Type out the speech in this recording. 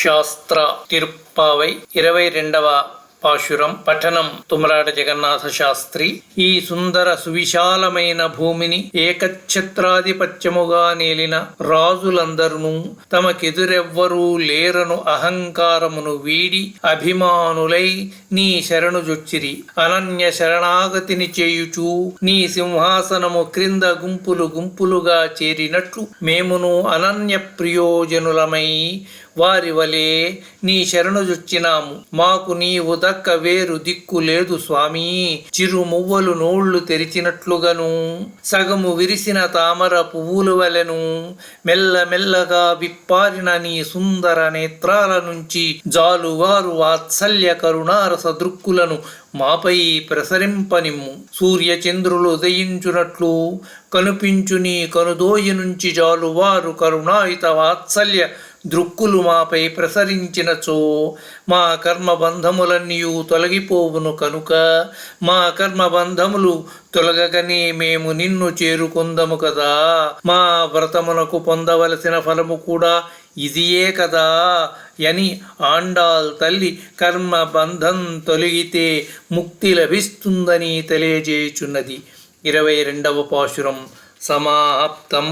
శాస్త్ర తిరుప్పావై ఇరవై రెండవ పాశురం పఠనం తుమరాడ జగన్నాథ శాస్త్రి. ఈ సుందర సువిశాలమైన భూమిని ఏకఛత్రాధిపత్యముగా నేలిన రాజులందరును తమకెదురెవ్వరూ లేరను అహంకారమును వీడి అభిమానులై నీ శరణు జొచ్చిరి. అనన్య శరణాగతిని చేయుచూ నీ సింహాసనము క్రింద గుంపులు గుంపులుగా చేరినట్లు మేమును అనన్య ప్రియోజనులమై వారి వలె నీ శరణుజొచ్చినాము మాకు నీవు దక్క వేరు దిక్కు లేదు స్వామి. చిరు మువ్వలు నోళ్ళు తెరిచినట్లుగను. సగము విరిసిన తామర పువ్వులు వలెను. మెల్లమెల్లగా విప్పారిన నీ సుందర నేత్రాల నుంచి జాలువారు వాత్సల్య కరుణారస దృక్కులను మాపై ప్రసరింపనిమ్ము. సూర్యచంద్రులు ఉదయించునట్లు కనుపించుని కనుదోయి నుంచి జాలువారు కరుణాయుత వాత్సల్య దృక్కులు మాపై ప్రసరించినచో మా కర్మబంధములన్నీయు తొలగిపోవును కనుక మా కర్మబంధములు తొలగగనే మేము నిన్ను చేరుకుందము కదా. మా వ్రతమునకు పొందవలసిన ఫలము కూడా ఇదియే కదా. అని ఆండాల్ తల్లి కర్మ బంధం తొలగితే ముక్తి లభిస్తుందని తెలియజేయుచున్నది. ఇరవై రెండవ పాశురం సమాప్తం.